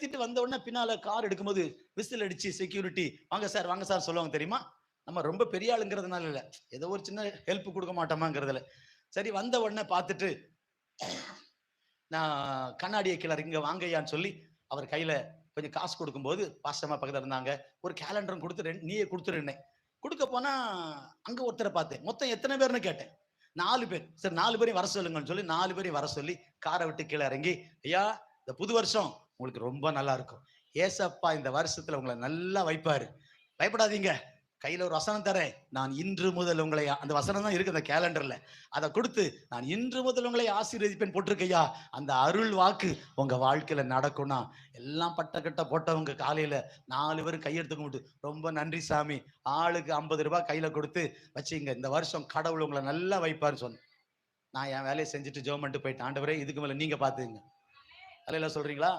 நிறுத்திட்டு வந்த உடனே பின்னால கார் எடுக்கும்போது விசில் அடிச்சு செக்யூரிட்டி வாங்க சார் வாங்க சார் சொல்லுவாங்க தெரியுமா? நம்ம ரொம்ப பெரிய ஆளுங்கிறதுனால இல்ல. ஏதோ ஒரு சின்ன ஹெல்ப் கொடுக்க மாட்டோமாங்கிறதுல. சரி வந்த உடனே பார்த்துட்டு நான் கண்ணாடியை கிளர் இங்க வாங்கய்யான்னு சொல்லி அவர் கையில கொஞ்சம் காசு கொடுக்கும்போது பாசமா பக்கத்துல இருந்தாங்க. ஒரு கேலண்டரும் கொடுத்து நீயே கொடுத்துருந்தேன் கொடுக்க போனா அங்க ஒருத்தரை பார்த்தேன். மொத்தம் எத்தனை பேர்னு கேட்டேன். நாலு பேர். சரி நாலு பேரையும் வர சொல்லுங்கன்னு சொல்லி நாலு பேரையும் வர சொல்லி காரை விட்டு கீழே இறங்கி ஐயா இந்த புது வருஷம் உங்களுக்கு ரொம்ப நல்லா இருக்கும். ஏசப்பா இந்த வருஷத்துல உங்களை நல்லா வைப்பாரு. பயப்படாதீங்க. கையில ஒரு வசனம் தரேன். நான் இன்று முதல் உங்களை அந்த வசனம் தான் இருக்கு அந்த கேலண்டர்ல. அதை கொடுத்து நான் இன்று முதல் உங்களை ஆசீர்வதிப்பேன் போட்டிருக்கையா? அந்த அருள் வாக்கு உங்க வாழ்க்கையில நடக்கும்னா. எல்லாம் பட்டக்கட்ட போட்டவங்க காலையில நாலு பேரும் கையெடுத்து கும்பிட்டு ரொம்ப நன்றி சாமி. ஆளுக்கு ஐம்பது ரூபாய் கையில கொடுத்து வச்சுங்க. இந்த வருஷம் கடவுள் உங்களை நல்லா வைப்பாருன்னு சொன்னேன். நான் என் வேலையை செஞ்சுட்டு ஜோமெண்ட்டு போயிட்டேன். ஆண்டவரே இதுக்கு மேல நீங்க பாத்துங்க அலையில சொல்றீங்களா?